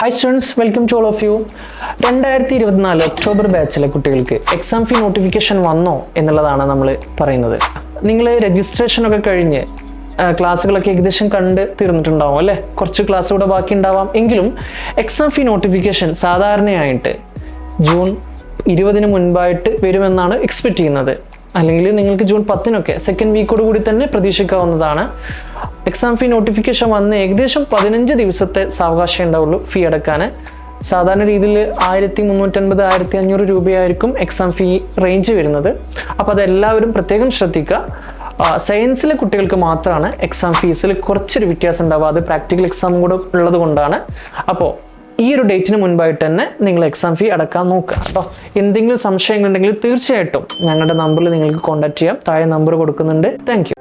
Hi students welcome to all of you രണ്ടായിരത്തി ഇരുപത്തിനാല് October ബാച്ചിലെ കുട്ടികൾക്ക് എക്സാം ഫീ നോട്ടിഫിക്കേഷൻ വന്നോ എന്നുള്ളതാണ് നമ്മൾ പറയുന്നത്. നിങ്ങൾ രജിസ്ട്രേഷനൊക്കെ കഴിഞ്ഞ് ക്ലാസ്സുകളൊക്കെ ഏകദേശം കണ്ട് തീർന്നിട്ടുണ്ടാവും അല്ലേ? കുറച്ച് ക്ലാസ് കൂടെ ബാക്കി ഉണ്ടാവാം. എങ്കിലും എക്സാം ഫീ നോട്ടിഫിക്കേഷൻ സാധാരണയായിട്ട് ജൂൺ ഇരുപതിന് മുൻപായിട്ട് വരുമെന്നാണ് എക്സ്പെക്ട് ചെയ്യുന്നത്. അല്ലെങ്കിൽ നിങ്ങൾക്ക് ജൂൺ പത്തിനൊക്കെ സെക്കൻഡ് വീക്കോട് കൂടി തന്നെ പ്രതീക്ഷിക്കാവുന്നതാണ്. എക്സാം ഫീ നോട്ടിഫിക്കേഷൻ വന്ന് ഏകദേശം പതിനഞ്ച് ദിവസത്തെ സാവകാശം ഉണ്ടാവുള്ളൂ ഫീ അടക്കാൻ സാധാരണ രീതിയിൽ ആയിരത്തി മുന്നൂറ്റൻപത് ആയിരത്തി അഞ്ഞൂറ് രൂപയായിരിക്കും എക്സാം ഫീ റേഞ്ച് വരുന്നത്. അപ്പോൾ അതെല്ലാവരും പ്രത്യേകം ശ്രദ്ധിക്കുക. സയൻസിലെ കുട്ടികൾക്ക് മാത്രമാണ് എക്സാം ഫീസിൽ കുറച്ചൊരു വ്യത്യാസം ഉണ്ടാവുക. അത് പ്രാക്ടിക്കൽ എക്സാം കൂടെ ഉള്ളത് കൊണ്ടാണ്. അപ്പോൾ ഈ ഒരു ഡേറ്റിന് മുൻപായിട്ട് തന്നെ നിങ്ങൾ എക്സാം ഫീ അടക്കാൻ നോക്കുക. കേട്ടോ എന്തെങ്കിലും സംശയങ്ങളുണ്ടെങ്കിൽ തീർച്ചയായിട്ടും ഞങ്ങളുടെ നമ്പറിൽ നിങ്ങൾക്ക് കോൺടാക്ട് ചെയ്യാം. താഴെ നമ്പർ കൊടുക്കുന്നുണ്ട്. താങ്ക്